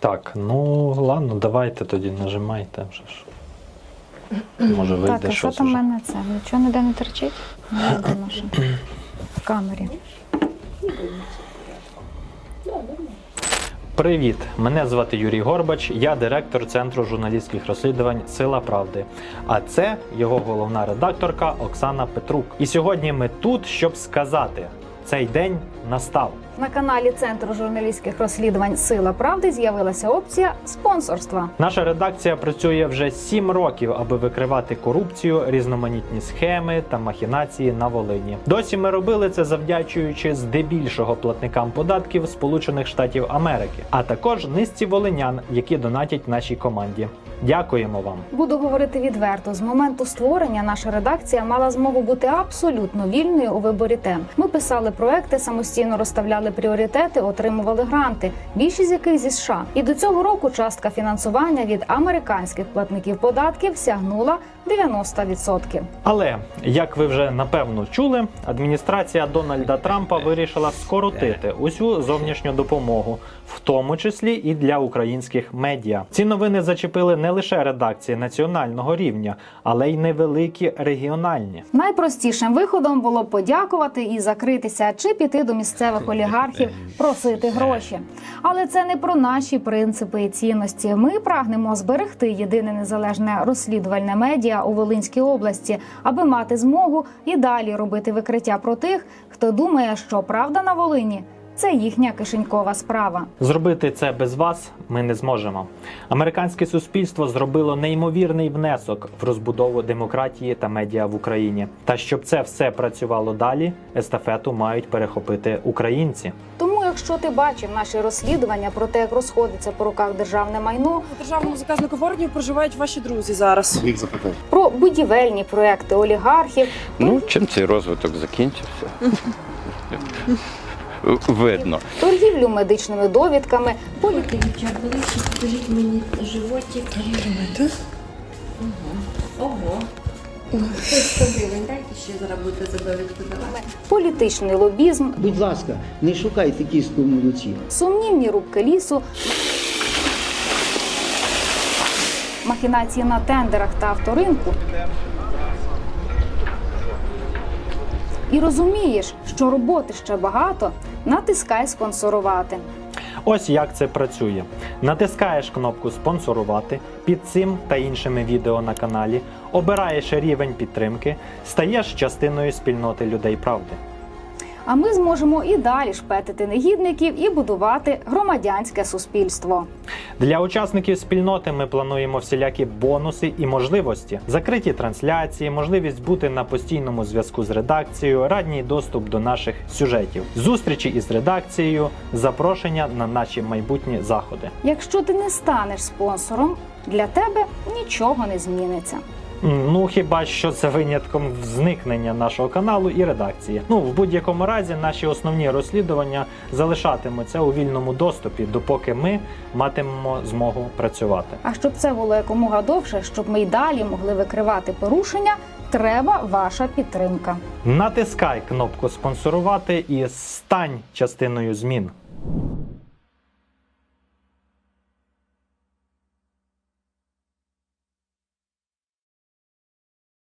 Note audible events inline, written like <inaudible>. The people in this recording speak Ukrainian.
Так, ну ладно, давайте тоді нажимайте ж. Може вийде так, а що щось. там в уже. мене це? Нічого ніде не терчить? Не видно, що. В камері. Привіт! Мене звати Юрій Горбач, я директор Центру журналістських розслідувань Сила Правди. А це його головна редакторка Оксана Петрук. І сьогодні ми тут, щоб сказати: цей день настав. На каналі Центру журналістських розслідувань Сила правди з'явилася опція спонсорства. Наша редакція працює вже сім років, аби викривати корупцію, різноманітні схеми та махінації на Волині. Досі ми робили це завдячуючи здебільшого платникам податків Сполучених Штатів Америки, а також низці волинян, які донатять нашій команді. Дякуємо вам. Буду говорити відверто. З моменту створення наша редакція мала змогу бути абсолютно вільною у виборі тем. Ми писали проекти, самостійно розставляли пріоритети, отримували гранти, більшість з яких зі США. І до цього року частка фінансування від американських платників податків сягнула 90%. Але як ви вже напевно чули, адміністрація Дональда Трампа вирішила скоротити усю зовнішню допомогу, в тому числі і для українських медіа. Ці новини зачепили не лише редакції національного рівня, але й невеликі регіональні. Найпростішим виходом було подякувати і закритися, чи піти до місцевих олігархів просити гроші. Але це не про наші принципи і цінності. Ми прагнемо зберегти єдине незалежне розслідувальне медіа у Волинській області, аби мати змогу і далі робити викриття про тих, хто думає, що правда на Волині це їхня кишенькова справа. Зробити це без вас ми не зможемо. Американське суспільство зробило неймовірний внесок в розбудову демократії та медіа в Україні. Та щоб це все працювало далі, естафету мають перехопити українці. Тому, якщо ти бачив наші розслідування про те, як розходиться по руках державне майно, У державному заказнику в Орні проживають ваші друзі зараз. Їх запитав. про будівельні проекти олігархів, Ну, чим цей розвиток закінчився? <laughs> Видно. торгівлю медичними довідками, полі- Дівчат, покажіть мені животик. Ого. Ось 100 гривень, дайте ще за довідку давати. політичний лобізм, Будь ласка, не шукайте кістку в молоці. сумнівні рубки лісу, махінації на тендерах та авторинку. І розумієш, що роботи ще багато, натискай спонсорувати. Ось як це працює. Натискаєш кнопку спонсорувати під цим та іншими відео на каналі, обираєш рівень підтримки, стаєш частиною спільноти людей правди. А ми зможемо і далі шпетити негідників і будувати громадянське суспільство. Для учасників спільноти ми плануємо всілякі бонуси і можливості, закриті трансляції, можливість бути на постійному зв'язку з редакцією, радній доступ до наших сюжетів, зустрічі із редакцією, запрошення на наші майбутні заходи. Якщо ти не станеш спонсором, для тебе нічого не зміниться. Ну хіба що це винятком зникнення нашого каналу і редакції. Ну в будь-якому разі наші основні розслідування залишатимуться у вільному доступі, допоки ми матимемо змогу працювати. А щоб це було якомога довше, щоб ми й далі могли викривати порушення, треба ваша підтримка. Натискай кнопку спонсорувати і стань частиною змін.